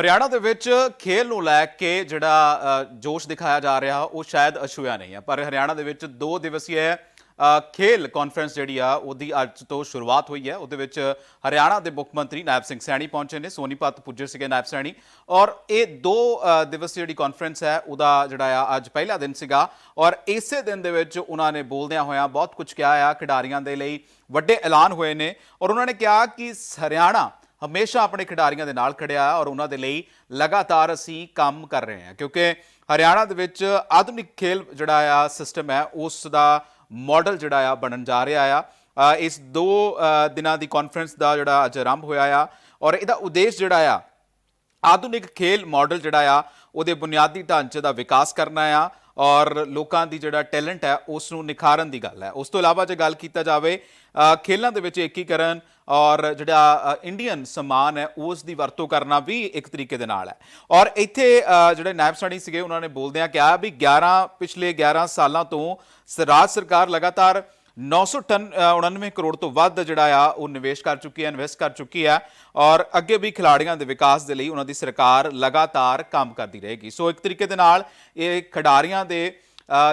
ਹਰਿਆਣਾ ਦੇ ਵਿੱਚ ਖੇਲ ਨੂੰ ਲੈ ਕੇ ਜਿਹੜਾ ਜੋਸ਼ ਦਿਖਾਇਆ ਜਾ ਰਿਹਾ ਉਹ ਸ਼ਾਇਦ ਅਛੂਇਆ ਨਹੀਂ ਹੈ। ਪਰ ਹਰਿਆਣਾ ਦੇ ਵਿੱਚ ਦੋ ਦਿਵਸੀय ਖੇਲ ਕਾਨਫਰੰਸ ਜਿਹੜੀ ਆ ਉਹਦੀ ਅੱਜ ਤੋਂ ਸ਼ੁਰੂਆਤ ਹੋਈ ਹੈ। ਉਹਦੇ ਵਿੱਚ ਹਰਿਆਣਾ ਦੇ ਮੁੱਖ ਮੰਤਰੀ ਨਾਇਬ ਸਿੰਘ ਸੈਣੀ ਪਹੁੰਚੇ ਨੇ ਸੋਨੀਪਤ ਪੁੱਜੇ ਸੀਗੇ ਨਾਇਬ ਸੈਣੀ। ਔਰ ਇਹ ਦੋ ਅ, ਦਿਵਸੀ ਜਿਹੜੀ ਕਾਨਫਰੰਸ ਹੈ ਉਹਦਾ ਜਿਹੜਾ ਆ ਅੱਜ ਪਹਿਲਾ ਦਿਨ ਸੀਗਾ। ਔਰ ਇਸੇ ਦਿਨ ਦੇ ਵਿੱਚ ਉਹਨਾਂ ਨੇ ਬੋਲਦਿਆਂ ਹੋਇਆਂ ਬਹੁਤ ਕੁਝ ਕਿਹਾ ਆ ਖਿਡਾਰੀਆਂ ਦੇ ਲਈ ਵੱਡੇ ਐਲਾਨ ਹੋਏ ਨੇ। ਔਰ ਉਹਨਾਂ ਨੇ ਕਿਹਾ ਕਿ ਹਰਿਆਣਾ ਹਮੇਸ਼ਾ ਆਪਣੇ ਖਿਡਾਰੀਆਂ ਦੇ ਨਾਲ ਖੜਿਆ ਔਰ ਉਹਨਾਂ ਦੇ ਲਈ ਲਗਾਤਾਰ ਅਸੀਂ ਕੰਮ ਕਰ ਰਹੇ ਹਾਂ। ਕਿਉਂਕਿ ਹਰਿਆਣਾ ਦੇ ਵਿੱਚ ਆਧੁਨਿਕ ਖੇਲ ਜਿਹੜਾ ਆ ਸਿਸਟਮ ਹੈ, ਉਸ ਦਾ ਮਾਡਲ ਜਿਹੜਾ ਆ ਬਣਨ ਜਾ ਰਿਹਾ ਆ। ਇਸ ਦੋ ਦਿਨਾਂ ਦੀ ਕਾਨਫਰੰਸ ਦਾ ਜਿਹੜਾ ਅੱਜ ਆਰੰਭ ਹੋਇਆ ਆ ਔਰ ਇਹਦਾ ਉਦੇਸ਼ ਜਿਹੜਾ ਆ, ਆਧੁਨਿਕ ਖੇਲ ਮਾਡਲ ਜਿਹੜਾ ਆ, ਉਹਦੇ ਬੁਨਿਆਦੀ ਢਾਂਚੇ ਦਾ ਵਿਕਾਸ ਕਰਨਾ ਆ ਔਰ ਲੋਕਾਂ ਦੀ ਜਿਹੜਾ ਟੈਲੈਂਟ ਹੈ, ਉਸ ਨੂੰ ਨਿਖਾਰਨ ਦੀ ਗੱਲ ਹੈ। ਉਸ ਤੋਂ ਇਲਾਵਾ ਜੇ ਗੱਲ ਕੀਤਾ ਜਾਵੇ ਖੇਲਾਂ ਦੇ ਵਿੱਚ ਏਕੀਕਰਨ ਔਰ ਜਿਹੜਾ ਇੰਡੀਅਨ ਸਮਾਨ ਹੈ ਉਸ ਦੀ ਵਰਤੋਂ ਕਰਨਾ ਵੀ ਇੱਕ ਤਰੀਕੇ ਦੇ ਨਾਲ ਹੈ। ਔਰ ਇੱਥੇ ਜਿਹੜੇ ਨਾਇਬ ਸਣੀ ਸੀਗੇ ਉਹਨਾਂ ਨੇ ਬੋਲਦਿਆਂ ਕਿਹਾ ਵੀ 11 ਪਿਛਲੇ 11 ਸਾਲਾਂ ਤੋਂ ਰਾਜ ਸਰਕਾਰ ਲਗਾਤਾਰ 900 ਟਨ ਅ, 99 ਕਰੋੜ ਤੋਂ ਵੱਧ ਜਿਹੜਾ ਆ ਉਹ ਨਿਵੇਸ਼ ਕਰ ਚੁੱਕੀ ਹੈ ਇਨਵੈਸਟ ਕਰ ਚੁੱਕੀ ਹੈ। ਔਰ ਅੱਗੇ ਵੀ ਖਿਡਾਰੀਆਂ ਦੇ ਵਿਕਾਸ ਦੇ ਲਈ ਉਹਨਾਂ ਦੀ ਸਰਕਾਰ ਲਗਾਤਾਰ ਕੰਮ ਕਰਦੀ ਰਹੇਗੀ। ਸੋ ਇੱਕ ਤਰੀਕੇ ਦੇ ਨਾਲ ਇਹ ਖਿਡਾਰੀਆਂ ਦੇ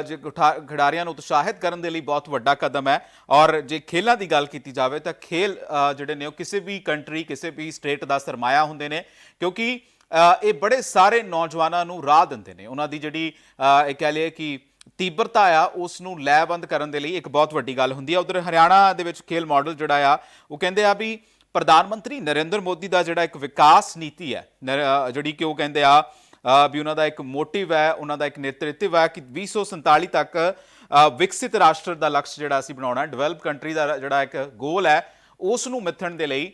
ਜੇ ਗੁਠਾ- ਖਿਡਾਰੀਆਂ ਨੂੰ ਉਤਸ਼ਾਹਿਤ ਕਰਨ ਦੇ ਲਈ ਬਹੁਤ ਵੱਡਾ ਕਦਮ ਹੈ ਔਰ ਜੇ ਖੇਲਾਂ ਦੀ ਗੱਲ ਕੀਤੀ ਜਾਵੇ ਤਾਂ ਖੇਲ ਜਿਹੜੇ ਨੇ ਉਹ ਕਿਸੇ ਵੀ ਕੰਟਰੀ, ਕਿਸੇ ਵੀ ਸਟੇਟ ਦਾ ਸਰਮਾਇਆ ਹੁੰਦੇ ਨੇ ਕਿਉਂਕਿ ਇਹ ਬੜੇ ਸਾਰੇ ਨੌਜਵਾਨਾਂ ਨੂੰ ਰਾਹ ਦਿੰਦੇ ਨੇ। ਉਹਨਾਂ ਦੀ ਜਿਹੜੀ ਇਹ ਕਹਿ ਲਈਏ ਕਿ ਤੀਬਰਤਾ ਆ, ਉਸ ਨੂੰ ਲੈਬੰਦ ਕਰਨ ਦੇ ਲਈ ਇੱਕ ਬਹੁਤ ਵੱਡੀ ਗੱਲ ਹੁੰਦੀ ਹੈ। ਉਧਰ ਹਰਿਆਣਾ ਦੇ ਵਿੱਚ ਖੇਲ ਮਾਡਲ ਜਿਹੜਾ ਆ, ਉਹ ਕਹਿੰਦੇ ਆ ਵੀ ਪ੍ਰਧਾਨ ਮੰਤਰੀ ਨਰਿੰਦਰ ਮੋਦੀ ਦਾ ਜਿਹੜਾ ਇੱਕ ਵਿਕਾਸ ਨੀਤੀ ਹੈ, ਨਰ- ਜਿਹੜੀ ਕਿ ਉਹ ਕਹਿੰਦੇ ਆ ਵੀ ਉਹਨਾਂ ਦਾ ਇੱਕ ਮੋਟਿਵ ਹੈ, ਉਹਨਾਂ ਦਾ ਇੱਕ ਨੇਤਰਤਵ ਹੈ ਕਿ 2047 ਤੱਕ ਵਿਕਸਿਤ ਰਾਸ਼ਟਰ ਦਾ ਲਕਸ਼ ਜਿਹੜਾ ਅਸੀਂ ਬਣਾਉਣਾ ਡਿਵੈਲਪ ਕੰਟਰੀ ਦਾ ਜਿਹੜਾ ਇੱਕ ਗੋਲ ਹੈ ਉਸ ਨੂੰ ਮਿੱਥਣ ਦੇ ਲਈ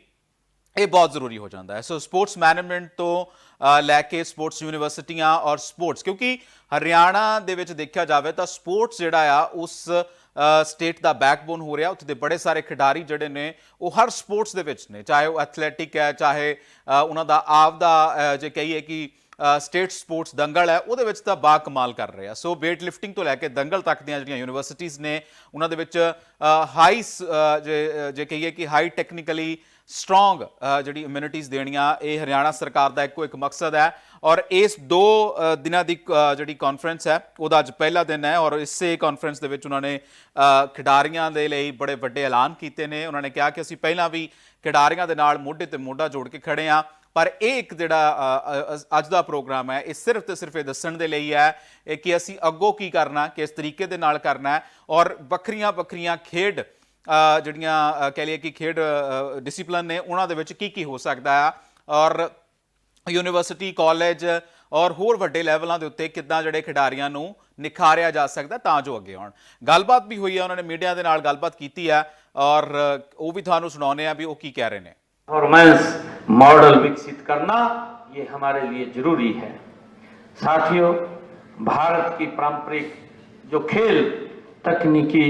ਇਹ ਬਹੁਤ ਜ਼ਰੂਰੀ ਹੋ ਜਾਂਦਾ ਹੈ। ਸੋ ਸਪੋਰਟਸ ਮੈਨੇਜਮੈਂਟ ਤੋਂ ਲੈ ਕੇ ਸਪੋਰਟਸ ਯੂਨੀਵਰਸਿਟੀਆਂ ਔਰ ਸਪੋਰਟਸ ਕਿਉਂਕਿ ਹਰਿਆਣਾ ਦੇ ਵਿੱਚ ਦੇਖਿਆ ਜਾਵੇ ਤਾਂ ਸਪੋਰਟਸ ਜਿਹੜਾ ਆ, ਉਸ ਸਟੇਟ ਦਾ ਬੈਕਬੋਨ ਹੋ ਰਿਹਾ, ਉੱਥੇ ਦੇ ਬੜੇ ਸਾਰੇ ਖਿਡਾਰੀ ਜਿਹੜੇ ਨੇ, ਉਹ ਹਰ ਸਪੋਰਟਸ ਦੇ ਵਿੱਚ ਨੇ, ਚਾਹੇ ਉਹ ਐਥਲੈਟਿਕ ਹੈ, ਚਾਹੇ ਉਹਨਾਂ ਦਾ ਆਪ ਦਾ ਜੇ ਕਹੀਏ ਕਿ ਸਟੇਟ ਸਪੋਰਟਸ ਦੰਗਲ ਹੈ ਉਹਦੇ ਵਿੱਚ ਤਾਂ ਬਾ ਕਮਾਲ ਕਰ ਰਹੇ ਆ। ਸੋ weight lifting ਤੋਂ ਲੈ ਕੇ ਦੰਗਲ ਤੱਕ ਦੀਆਂ ਜਿਹੜੀਆਂ ਯੂਨੀਵਰਸਿਟੀਆਂ ਨੇ ਉਹਨਾਂ ਦੇ ਵਿੱਚ ਹਾਈ ਜੇ ਜੇ ਕਹੀਏ ਕਿ ਹਾਈ ਟੈਕਨੀਕਲੀ ਸਟਰੋਂਗ ਜਿਹੜੀ ਇਮਿਊਨਿਟੀਜ਼ ਦੇਣੀਆਂ ਇਹ ਹਰਿਆਣਾ ਸਰਕਾਰ ਦਾ ਇੱਕੋ ਇੱਕ ਮਕਸਦ ਹੈ। ਔਰ ਇਸ ਦੋ ਦਿਨਾਂ ਦੀ ਅ, ਜਿਹੜੀ ਕਾਨਫਰੰਸ ਹੈ ਉਹਦਾ ਅੱਜ ਪਹਿਲਾ ਦਿਨ ਹੈ ਔਰ ਇਸੇ ਕਾਨਫਰੰਸ ਦੇ ਵਿੱਚ ਉਹਨਾਂ ਨੇ ਖਿਡਾਰੀਆਂ ਦੇ ਲਈ ਬੜੇ ਵੱਡੇ ਐਲਾਨ ਕੀਤੇ ਨੇ। ਉਹਨਾਂ ਨੇ ਕਿਹਾ ਕਿ ਅਸੀਂ ਪਹਿਲਾਂ ਵੀ ਖਿਡਾਰੀਆਂ ਦੇ ਨਾਲ ਮੋਢੇ ਤੇ ਮੋਢਾ ਜੋੜ ਕੇ ਖੜੇ ਆ ਪਰ ਇਹ ਇੱਕ ਜਿਹੜਾ ਅੱਜ ਦਾ ਪ੍ਰੋਗਰਾਮ ਹੈ ਇਹ ਸਿਰਫ ਤੇ ਸਿਰਫ ਇਹ ਦੱਸਣ ਦੇ ਲਈ ਹੈ ਇਹ ਕਿ ਅਸੀਂ ਅੱਗੋਂ ਕੀ ਕਰਨਾ ਕਿਸ ਤਰੀਕੇ ਦੇ ਨਾਲ ਕਰਨਾ ਹੈ ਔਰ ਵੱਖਰੀਆਂ ਵੱਖਰੀਆਂ ਖੇਡ ਜਿਹੜੀਆਂ ਅ, ਕਹਿ ਲਈਏ ਕਿ ਖੇਡ ਡਿਸਪਲਿਨ ਨੇ ਉਹਨਾਂ ਦੇ ਵਿੱਚ ਕੀ ਕੀ ਹੋ ਸਕਦਾ ਹੈ ਔਰ ਯੂਨੀਵਰਸਿਟੀ ਕਾਲਜ ਔਰ ਹੋਰ ਵੱਡੇ ਲੈਵਲਾਂ ਦੇ ਉੱਤੇ ਕਿੱਦਾਂ ਜਿਹੜੇ ਖਿਡਾਰੀਆਂ ਨੂੰ ਨਿਖਾਰਿਆ ਜਾ ਸਕਦਾ ਤਾਂ ਜੋ ਅੱਗੇ ਆਉਣ। ਗੱਲਬਾਤ ਵੀ ਹੋਈ ਹੈ ਉਹਨਾਂ ਨੇ ਮੀਡੀਆ ਦੇ ਨਾਲ ਗੱਲਬਾਤ ਕੀਤੀ ਹੈ ਔਰ ਉਹ ਵੀ ਤੁਹਾਨੂੰ ਸੁਣਾਉਂਦੇ ਆ ਵੀ ਉਹ ਕੀ ਕਹਿ ਰਹੇ ਨੇ। परफॉर्मेंस मॉडल विकसित करना ये हमारे लिए ज़रूरी है। साथियों, भारत की पारंपरिक जो खेल, तकनीकी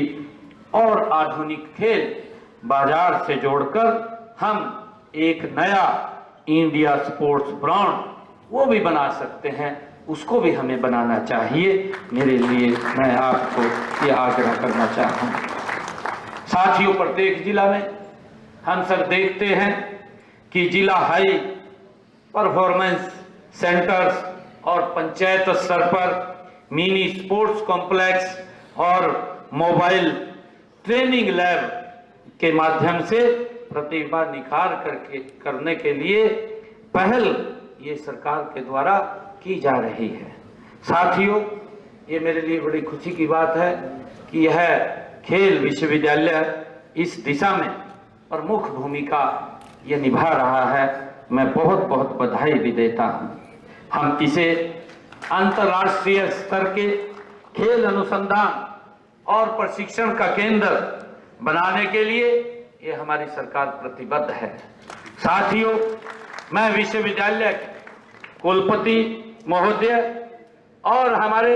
और आधुनिक खेल बाज़ार से जोड़कर हम एक नया इंडिया स्पोर्ट्स ब्रांड वो भी बना सकते हैं। उसको भी हमें बनाना चाहिए। मेरे लिए मैं आपको ये आग्रह करना चाहूँगा साथियों, प्रत्येक जिला में हम सब देखते हैं कि जिला हाई परफॉर्मेंस सेंटर्स और पंचायत स्तर पर मिनी स्पोर्ट्स कॉम्प्लेक्स और मोबाइल ट्रेनिंग लैब के माध्यम से प्रतिभा निखार करके, करने के लिए पहल ये सरकार के द्वारा की जा रही है। साथियों, ये मेरे लिए बड़ी खुशी की बात है कि यह खेल विश्वविद्यालय इस दिशा में प्रमुख भूमिका ये निभा रहा है, मैं बहुत बहुत बधाई भी देता हूँ। हम इसे अंतर्राष्ट्रीय स्तर के खेल अनुसंधान और प्रशिक्षण का केंद्र बनाने के लिए ये हमारी सरकार प्रतिबद्ध है। साथियों, मैं विश्वविद्यालय कुलपति महोदय और हमारे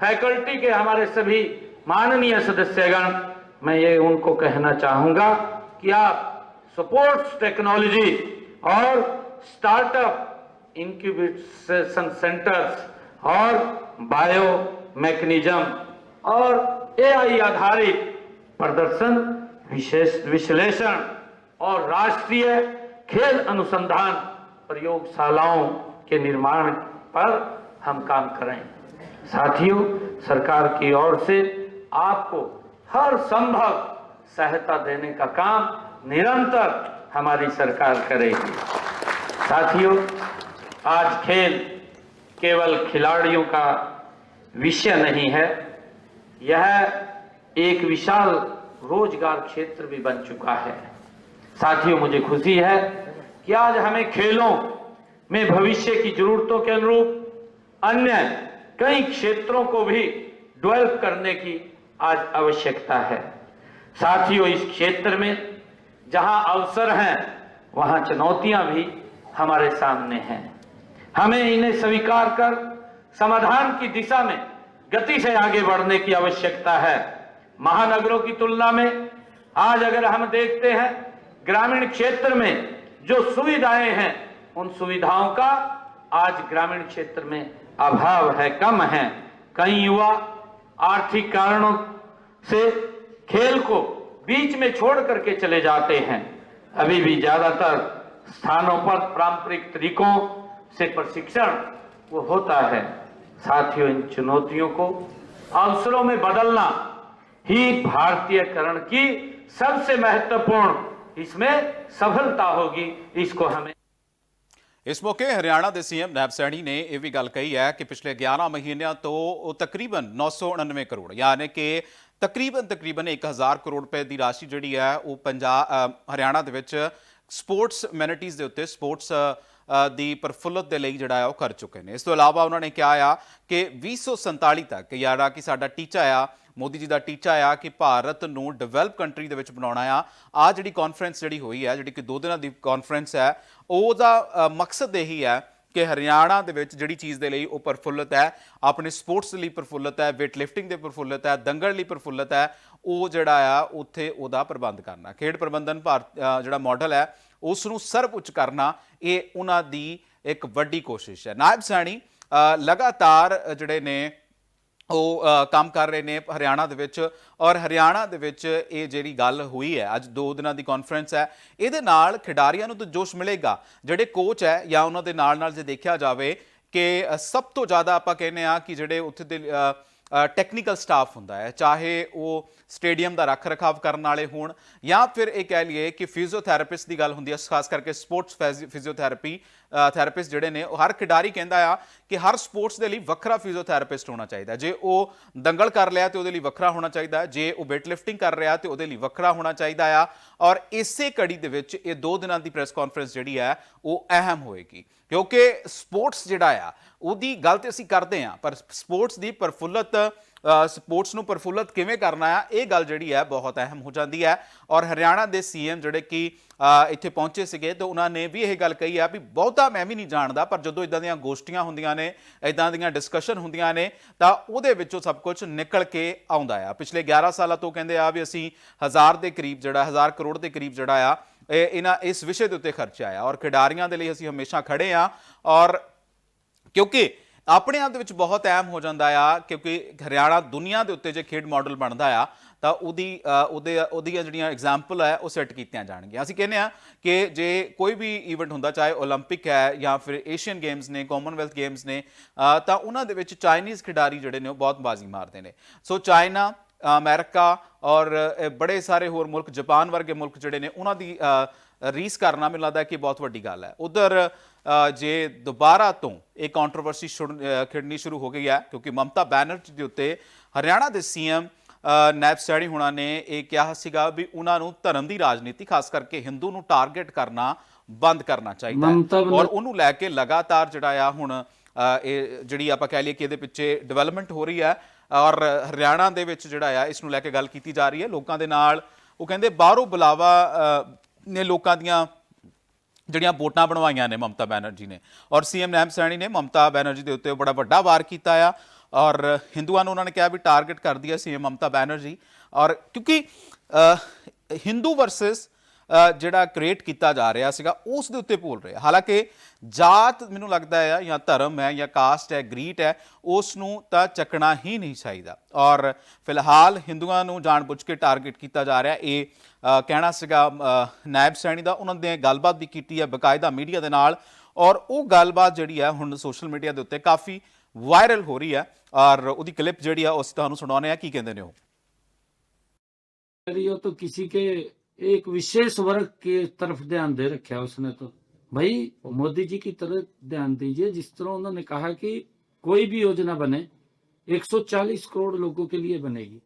फैकल्टी के हमारे सभी माननीय सदस्यगण, मैं ये उनको कहना चाहूँगा कि आप स्पोर्ट्स टेक्नोलॉजी और स्टार्टअप इंक्यूबेशन सेंटर्स और बायो मैकेनिज्म और एआई आधारित प्रदर्शन, विशेष विश्लेषण और राष्ट्रीय खेल अनुसंधान प्रयोगशालाओं के निर्माण पर हम काम करें। साथियों, सरकार की ओर से आपको हर संभव सहायता देने का काम निरंतर हमारी सरकार करेगी। साथियों, आज खेल केवल खिलाड़ियों का विषय नहीं है, यह एक विशाल रोज़गार क्षेत्र भी बन चुका है। साथियों, मुझे खुशी है कि आज हमें खेलों में भविष्य की जरूरतों के अनुरूप अन्य कई क्षेत्रों को भी डेवलप करने की आज आवश्यकता है। साथियों, इस क्षेत्र में जहाँ अवसर हैं, वहाँ चुनौतियाँ भी हमारे सामने हैं। हमें इन्हें स्वीकार कर समाधान की दिशा में गति से आगे बढ़ने की आवश्यकता है। महानगरों की तुलना में आज अगर हम देखते हैं, ग्रामीण क्षेत्र में जो सुविधाएँ हैं, उन सुविधाओं का आज ग्रामीण क्षेत्र में अभाव है, कम है। कई युवा आर्थिक कारणों से खेल को बीच में छोड़ करके चले जाते हैं अभी भी ज्यादातर स्थानों पर पारंपरिक तरीकों से प्रशिक्षण वो होता है साथियों इन चुनौतियों को अवसरों में बदलना ही भारतीयकरण की सबसे महत्वपूर्ण इसमें सफलता होगी इसको हमें ਇਸ ਮੌਕੇ ਹਰਿਆਣਾ ਦੇ ਸੀਐਮ ਨੈਬ ਸੈਣੀ ਨੇ ਇਹ ਵੀ ਗੱਲ ਕਹੀ ਹੈ ਕਿ ਪਿਛਲੇ 11 ਮਹੀਨਿਆਂ ਤੋਂ ਉਹ ਤਕਰੀਬਨ 999 ਕਰੋੜ ਯਾਨੀ ਕਿ ਤਕਰੀਬਨ ਤਕਰੀਬਨ 1000 ਕਰੋੜ ਰੁਪਏ ਦੀ ਰਾਸ਼ੀ ਜਿਹੜੀ ਹੈ ਉਹ ਪੰਜਾਬ ਹਰਿਆਣਾ ਦੇ ਵਿੱਚ ਸਪੋਰਟਸ ਮੈਨਿਟੀਜ਼ ਦੇ ਉੱਤੇ, ਸਪੋਰਟਸ ਦੀ ਪ੍ਰਫੁੱਲਤ ਦੇ ਲਈ ਜਿਹੜਾ ਆ ਉਹ ਕਰ ਚੁੱਕੇ ਨੇ। ਇਸ ਤੋਂ ਇਲਾਵਾ ਉਹਨਾਂ ਨੇ ਕਿਹਾ ਆ ਕਿ 2047 ਤੱਕ ਯਾਰਾ ਕਿ ਸਾਡਾ ਟੀਚਾ ਆ, ਮੋਦੀ ਜੀ ਦਾ ਟੀਚਾ ਆ ਕਿ ਭਾਰਤ ਨੂੰ ਡਿਵੈਲਪ ਕੰਟਰੀ ਦੇ ਵਿੱਚ ਬਣਾਉਣਾ ਆ। ਆ ਜਿਹੜੀ ਕਾਨਫਰੰਸ ਜਿਹੜੀ ਹੋਈ ਹੈ, ਜਿਹੜੀ ਕਿ ਦੋ ਦਿਨਾਂ ਦੀ ਕਾਨਫਰੰਸ ਹੈ, ਉਹਦਾ ਮਕਸਦ ਇਹੀ ਹੈ ਕਿ ਹਰਿਆਣਾ ਦੇ ਵਿੱਚ ਜਿਹੜੀ ਚੀਜ਼ ਦੇ ਲਈ ਉਹ ਪ੍ਰਫੁੱਲਤ ਹੈ, ਆਪਣੇ ਸਪੋਰਟਸ ਲਈ ਪ੍ਰਫੁੱਲਤ ਹੈ ਵੇਟ ਲਿਫਟਿੰਗ ਦੇ ਪ੍ਰਫੁੱਲਤ ਹੈ, ਦੰਗਲ ਲਈ ਪ੍ਰਫੁੱਲਤ ਹੈ, ਉਹ ਜਿਹੜਾ ਆ, ਉੱਥੇ ਉਹਦਾ ਪ੍ਰਬੰਧ ਕਰਨਾ। ਖੇਡ ਪ੍ਰਬੰਧਨ ਭਾਰਤ ਜਿਹੜਾ ਮਾਡਲ ਹੈ ਉਸ ਨੂੰ ਸਰਵਉੱਚ ਕਰਨਾ, ਇਹ ਉਹਨਾਂ ਦੀ ਇੱਕ ਵੱਡੀ ਕੋਸ਼ਿਸ਼ ਹੈ। ਨਾਇਬ ਸੈਣੀ ਲਗਾਤਾਰ ਜਿਹੜੇ ਨੇ ਉਹ ਕੰਮ ਕਰ ਰਹੇ ਨੇ ਹਰਿਆਣਾ ਦੇ ਵਿੱਚ ਔਰ ਹਰਿਆਣਾ ਦੇ ਵਿੱਚ ਇਹ ਜਿਹੜੀ ਗੱਲ ਹੋਈ ਹੈ, ਅੱਜ ਦੋ ਦਿਨਾਂ ਦੀ ਕਾਨਫਰੰਸ ਹੈ, ਇਹਦੇ ਨਾਲ ਖਿਡਾਰੀਆਂ ਨੂੰ ਤਾਂ ਜੋਸ਼ ਮਿਲੇਗਾ। ਜਿਹੜੇ ਕੋਚ ਹੈ ਜਾਂ ਉਹਨਾਂ ਦੇ ਨਾਲ ਨਾਲ ਜੇ ਦੇਖਿਆ ਜਾਵੇ ਕਿ ਸਭ ਤੋਂ ਜ਼ਿਆਦਾ ਆਪਾਂ ਕਹਿੰਦੇ ਆ ਕਿ ਜਿਹੜੇ ਉੱਥੇ ਦੇ ਟੈਕਨੀਕਲ ਸਟਾਫ ਹੁੰਦਾ ਹੈ, ਚਾਹੇ ਉਹ ਸਟੇਡੀਅਮ ਦਾ ਰੱਖ ਰਖਾਵ ਕਰਨ ਵਾਲੇ ਹੋਣ ਜਾਂ ਫਿਰ ਇਹ ਕਹਿ ਲਈਏ ਕਿ ਫਿਜ਼ੀਓਥੈਰੇਪਿਸਟ ਦੀ ਗੱਲ ਹੁੰਦੀ ਹੈ ਖਾਸ ਕਰਕੇ ਸਪੋਰਟਸ ਫਿਜ਼ੀਓਥੈਰੇਪੀ ਥੈਰੇਪਿਸਟ ਜਿਹੜੇ ਨੇ, ਉਹ ਹਰ ਖਿਡਾਰੀ ਕਹਿੰਦਾ ਆ ਕਿ ਹਰ ਸਪੋਰਟਸ ਦੇ ਲਈ ਵੱਖਰਾ ਫਿਜ਼ੀਓਥੈਰੇਪਿਸਟ ਹੋਣਾ ਚਾਹੀਦਾ ਜੇ ਉਹ ਦੰਗਲ ਕਰ ਲਿਆ ਤੇ ਉਹਦੇ ਲਈ ਵੱਖਰਾ ਹੋਣਾ ਚਾਹੀਦਾ ਜੇ ਉਹ ਵੇਟ ਲਿਫਟਿੰਗ ਕਰ ਰਿਹਾ ਤੇ ਉਹਦੇ ਲਈ ਵੱਖਰਾ ਹੋਣਾ ਚਾਹੀਦਾ ਆ। ਔਰ ਇਸੇ ਕੜੀ ਦੇ ਵਿੱਚ ਇਹ ਦੋ ਦਿਨਾਂ ਦੀ ਪ੍ਰੈਸ ਕਾਨਫਰੰਸ ਜਿਹੜੀ ਹੈ, ਉਹ ਅਹਿਮ ਹੋਏਗੀ। ਕਿਉਂਕਿ ਸਪੋਰਟਸ ਜਿਹੜਾ ਆ, ਉਹਦੀ ਗੱਲ ਤੇ ਅਸੀਂ ਕਰਦੇ ਆ ਪਰ ਸਪੋਰਟਸ ਦੀ ਪ੍ਰਫੁੱਲਤ ਸਪੋਰਟਸ ਨੂੰ ਪ੍ਰਫੁੱਲਤ ਕਿਵੇਂ ਕਰਨਾ ਆ, ਇਹ ਗੱਲ ਜਿਹੜੀ ਹੈ ਬਹੁਤ ਅਹਿਮ ਹੋ ਜਾਂਦੀ ਹੈ। ਔਰ ਹਰਿਆਣਾ ਦੇ ਸੀਐਮ ਜਿਹੜੇ ਕਿ ਇੱਥੇ ਪਹੁੰਚੇ ਸੀਗੇ, ਤੇ ਉਹਨਾਂ ਨੇ ਵੀ ਇਹ ਗੱਲ ਕਹੀ ਆ ਵੀ ਬਹੁਤਾ ਮੈਂ ਵੀ ਨਹੀਂ ਜਾਣਦਾ, ਪਰ ਜਦੋਂ ਇਦਾਂ ਦੀਆਂ ਗੋਸ਼ਟੀਆਂ ਹੁੰਦੀਆਂ ਨੇ ਇਦਾਂ ਦੀਆਂ ਡਿਸਕਸ਼ਨ ਹੁੰਦੀਆਂ ਨੇ, ਤਾਂ ਉਹਦੇ ਵਿੱਚੋਂ ਸਭ ਕੁਝ ਨਿਕਲ ਕੇ ਆਉਂਦਾ ਆ। ਪਿਛਲੇ 11 ਸਾਲਾਂ ਤੋਂ ਕਹਿੰਦੇ ਆ ਵੀ ਅਸੀਂ ਹਜ਼ਾਰ ਦੇ ਕਰੀਬ ਜਿਹੜਾ, ਹਜ਼ਾਰ ਕਰੋੜ ਦੇ ਕਰੀਬ ਜਿਹੜਾ ਆ, ਇਹ ਇਹਨਾਂ ਇਸ ਵਿਸ਼ੇ ਦੇ ਉੱਤੇ ਖਰਚਾ ਆ। ਔਰ ਖਿਡਾਰੀਆਂ ਦੇ ਲਈ ਅਸੀਂ ਹਮੇਸ਼ਾ ਖੜੇ ਆ। ਔਰ ਕਿਉਂਕਿ ਆਪਣੇ ਆਪ ਦੇ ਵਿੱਚ ਬਹੁਤ ਅਹਿਮ ਹੋ ਜਾਂਦਾ ਆ ਕਿਉਂਕਿ ਹਰਿਆਣਾ ਦੁਨੀਆ ਦੇ ਉੱਤੇ ਜੇ ਖੇਡ ਮਾਡਲ ਬਣਦਾ ਆ ਤਾਂ ਉਹਦੀ ਅ, ਉਹਦੇ ਉਹਦੀਆਂ ਜਿਹੜੀਆਂ ਐਗਜ਼ਾਮਪਲ ਹੈ ਉਹ ਸੈੱਟ ਕੀਤੀਆਂ ਜਾਣਗੀਆਂ ਅਸੀਂ ਕਹਿੰਦੇ ਆ ਕਿ ਜੇ ਕੋਈ ਵੀ ਇਵੈਂਟ ਹੁੰਦਾ ਚਾਹੇ 올림픽 ਹੈ ਜਾਂ ਫਿਰ ਏਸ਼ੀਅਨ ਗੇਮਸ ਨੇ ਕਾਮਨਵੈਲਥ ਗੇਮਸ ਨੇ ਅ, ਤਾਂ ਉਹਨਾਂ ਦੇ ਵਿੱਚ ਚਾਈਨੀਜ਼ ਖਿਡਾਰੀ ਜਿਹੜੇ ਨੇ ਉਹ ਬਹੁਤ ਬਾਜ਼ੀ ਮਾਰਦੇ ਨੇ ਸੋ ਚਾਈਨਾ ਅਮਰੀਕਾ ਔਰ ਅ, ਬੜੇ ਸਾਰੇ ਹੋਰ ਮੁਲਕ ਜਾਪਾਨ ਵਰਗੇ ਮੁਲਕ ਜਿਹੜੇ ਨੇ ਉਹਨਾਂ ਦੀ ਅ, ਰੀਸ ਕਰਨਾ ਮੈਨੂੰ ਲੱਗਦਾ ਕਿ ਬਹੁਤ ਵੱਡੀ ਗੱਲ ਹੈ। ਉਧਰ ਜੇ ਦੁਬਾਰਾ ਤੋਂ ਇਹ ਕੰਟਰੋਵਰਸੀ ਖਿੜਨੀ ਸ਼ੁਰੂ ਹੋ ਗਈ ਹੈ ਕਿਉਂਕਿ ਮਮਤਾ ਬੈਨਰਜੀ ਦੇ ਉੱਤੇ ਹਰਿਆਣਾ ਦੇ ਸੀਐਮ ਨੈਬ ਸੈਣੀ ਹੁਣਾਂ ਨੇ ਇਹ ਕਿਹਾ ਸੀਗਾ ਵੀ ਉਹਨਾਂ ਨੂੰ ਧਰਮ ਦੀ ਰਾਜਨੀਤੀ ਖਾਸ ਕਰਕੇ ਹਿੰਦੂ ਨੂੰ ਟਾਰਗੇਟ ਕਰਨਾ ਬੰਦ ਕਰਨਾ ਚਾਹੀਦਾ ਹੈ। ਔਰ ਉਹਨੂੰ ਲੈ ਕੇ ਲਗਾਤਾਰ ਜਿਹੜਾ ਆ ਹੁਣ ਇਹ ਜਿਹੜੀ ਆਪਾਂ ਕਹਿ ਲਈਏ ਕਿ ਇਹਦੇ ਪਿੱਛੇ ਡਿਵੈਲਪਮੈਂਟ ਹੋ ਰਹੀ ਹੈ ਔਰ ਹਰਿਆਣਾ ਦੇ ਵਿੱਚ ਜਿਹੜਾ ਆ ਇਸ ਨੂੰ ਲੈ ਕੇ ਗੱਲ ਕੀਤੀ ਜਾ ਰਹੀ ਹੈ। ਲੋਕਾਂ ਦੇ ਨਾਲ ਉਹ ਕਹਿੰਦੇ ਬਾਹਰੋਂ ਬੁਲਾਵਾ ਨੇ ਲੋਕਾਂ ਦੀਆਂ ਜਿਹੜੀਆਂ ਵੋਟਾਂ ਬਣਵਾਈਆਂ ਨੇ ਮਮਤਾ ਬੈਨਰਜੀ ਨੇ। ਔਰ ਸੀਐਮ ਨੈਮ ਸੈਣੀ ਨੇ ਮਮਤਾ ਬੈਨਰਜੀ ਦੇ ਉੱਤੇ ਬੜਾ ਵੱਡਾ ਵਾਰ ਕੀਤਾ ਆ। ਔਰ ਹਿੰਦੂਆਂ ਨੂੰ ਉਹਨਾਂ ਨੇ ਕਿਹਾ ਵੀ ਟਾਰਗੇਟ ਕਰਦੀ ਹੈ ਸੀਐਮ ਮਮਤਾ ਬੈਨਰਜੀ। ਔਰ ਕਿਉਂਕਿ ਹਿੰਦੂ ਵਰਸਸ ਜਿਹੜਾ ਕ੍ਰੀਏਟ ਕੀਤਾ ਜਾ ਰਿਹਾ ਸੀਗਾ ਉਸ ਦੇ ਉੱਤੇ ਬੋਲ ਰਿਹਾ ਹਾਲਾਂਕਿ ਜਾਤ ਮੈਨੂੰ ਲੱਗਦਾ ਹੈ ਜਾਂ ਧਰਮ ਹੈ ਜਾਂ ਕਾਸਟ ਹੈ ਗਰੀਟ ਹੈ ਉਸ ਨੂੰ ਤਾਂ ਚੱਕਣਾ ਹੀ ਨਹੀਂ ਚਾਹੀਦਾ ਔਰ ਫਿਲਹਾਲ ਹਿੰਦੂਆਂ ਨੂੰ ਜਾਣਬੁੱਝ ਕੇ ਟਾਰਗੇਟ ਕੀਤਾ ਜਾ ਰਿਹਾ ਇਹ ਅ, ਕਹਿਣਾ ਸੀਗਾ ਅ, ਨਾਇਬ ਸੈਣੀ ਦਾ ਉਹਨਾਂ ਨੇ ਗੱਲਬਾਤ ਵੀ ਕੀਤੀ ਹੈ ਬਕਾਇਦਾ ਮੀਡੀਆ ਦੇ ਨਾਲ ਔਰ ਉਹ ਗੱਲਬਾਤ ਜਿਹੜੀ ਹੈ ਹੁਣ ਸੋਸ਼ਲ ਮੀਡੀਆ ਦੇ ਉੱਤੇ ਕਾਫੀ ਵਾਇਰਲ ਹੋ ਰਹੀ ਹੈ ਔਰ ਉਹਦੀ ਕਲਿੱਪ ਜਿਹੜੀ ਆ ਉਸ ਤੁਹਾਨੂੰ ਸੁਣਾਉਂਦੇ ਆ ਕੀ ਕਹਿੰਦੇ ਨੇ ਉਹ रही हो तो किसी के एक विशेष वर्ग के तरफ़ ध्यान दे रखा उसने तो। भाई, मोदी जी की तरफ़ ध्यान दीजिए, जिस तरह उन्होंने कहा कि कोई भी योजना बने 140 करोड़ लोगों के लिए बनेगी।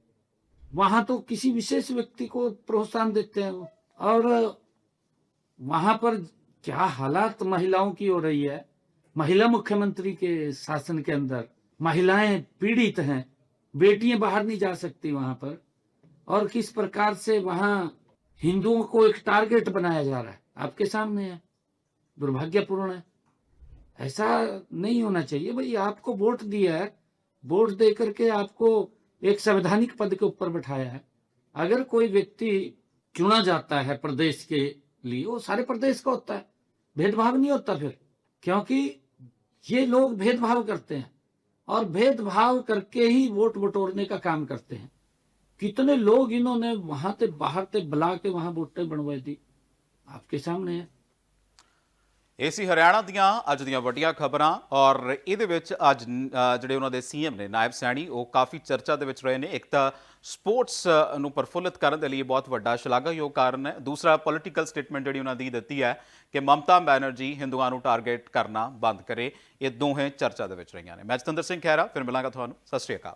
वहाँ तो किसी विशेष व्यक्ति को प्रोत्साहन देते हैं वो। और वहाँ पर क्या हालात महिलाओं की हो रही है? महिला मुख्यमंत्री के शासन के अंदर महिलाएँ पीड़ित हैं, बेटियाँ बाहर नहीं जा सकती वहाँ पर। और किस प्रकार से वहाँ हिंदुओं को एक टारगेट बनाया जा रहा है। आपके सामने है। दुर्भाग्यपूर्ण है। ऐसा नहीं होना चाहिए। भाई, आपको वोट दिया है। वोट दे करके आपको एक संवैधानिक पद के ऊपर बैठाया है। अगर कोई व्यक्ति चुना जाता है प्रदेश के लिए, वो सारे प्रदेश का होता है। भेदभाव नहीं होता फिर, क्योंकि ये लोग भेदभाव करते हैं। और भेदभाव करके ही वोट बटोरने का काम करते हैं। कितने लोग इन्होंने वहां से बाहर से बुला के वहां वोटें बनवाई थी आपके सामने है ਇਹ ਸੀ ਹਰਿਆਣਾ ਦੀਆਂ ਅੱਜ ਦੀਆਂ ਵੱਡੀਆਂ ਖਬਰਾਂ ਔਰ ਇਹਦੇ ਵਿੱਚ ਅੱਜ ਅ, ਜਿਹੜੇ ਉਹਨਾਂ ਦੇ ਸੀਐਮ ਨੇ ਨਾਇਬ ਸੈਣੀ ਉਹ ਕਾਫੀ ਚਰਚਾ ਦੇ ਵਿੱਚ ਰਹੇ ਨੇ ਇੱਕ ਤਾਂ ਸਪੋਰਟਸ ਨੂੰ ਪਰਫੁੱਲਤ ਕਰਨ ਦੇ ਲਈ ਇਹ ਬਹੁਤ ਵੱਡਾ ਸ਼ਲਾਘਾਯੋਗ ਕਾਰਨ ਹੈ ਦੂਸਰਾ ਪੋਲਿਟੀਕਲ ਸਟੇਟਮੈਂਟ ਜਿਹੜੀ ਉਹਨਾਂ ਦੀ ਦਿੱਤੀ ਹੈ ਕਿ ਮਮਤਾ ਬੈਨਰਜੀ ਹਿੰਦੂਆਂ ਨੂੰ ਟਾਰਗੇਟ ਕਰਨਾ ਬੰਦ ਕਰੇ ਇਹ ਦੋਹੇ ਚਰਚਾ ਦੇ ਵਿੱਚ ਰਹੀਆਂ ਨੇ ਮੈਂ ਜਤਿੰਦਰ ਸਿੰਘ ਖਹਿਰਾ ਫਿਰ ਮਿਲਾਂਗਾ ਤੁਹਾਨੂੰ ਸਤਿ ਸ਼੍ਰੀ ਅਕਾਲ